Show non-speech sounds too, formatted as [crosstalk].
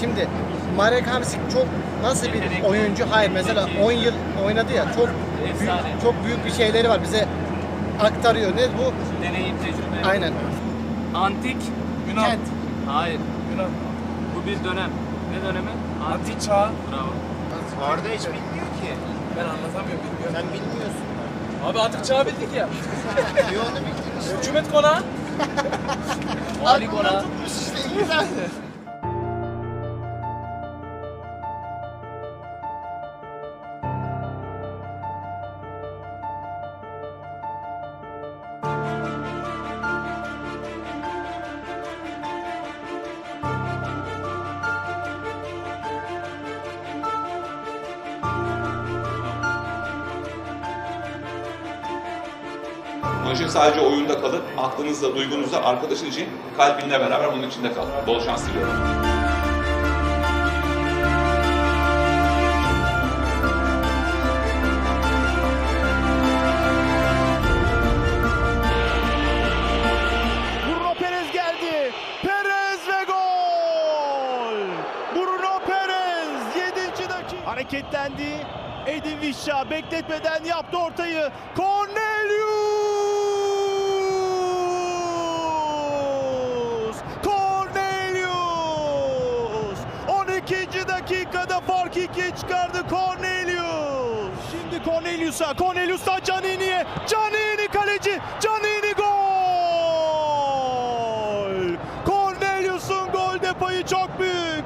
Şimdi Marek Hamsik çok nasıl bir oyuncu? Hayır mesela 10 yıl oynadı ya çok büyük, Efsane. çok büyük bir şeyleri var bize aktarıyor. Ne bu? Deneyim, tecrübe. Aynen. Antik Yunan. Kent. Hayır. Yunan. Bu bir dönem. Ne dönemi? Antik çağ. Bravo. Arda hiç bilmiyor ki. Ben anlatamıyorum bilmiyorum. Sen bilmiyorsun. Abi antik çağ bildik ya. Diyor onu bildin. Hükümet konağı. [laughs] Harika ona. Tutmuş işte Onun için sadece oyunda kalıp aklınızda, duygunuzda arkadaşın için kalbinle beraber bunun içinde kal. Bol şans diliyorum. Bruno Perez geldi. Perez ve gol. Bruno Perez 7. dakika. Hareketlendi. Edin Visca bekletmeden yaptı ortayı. Cornelius! Çıkardı Cornelius. Şimdi Cornelius'a, Cornelius'tan Canini'ye. Canini kaleci, Canini gol! Cornelius'un gol payı çok büyük.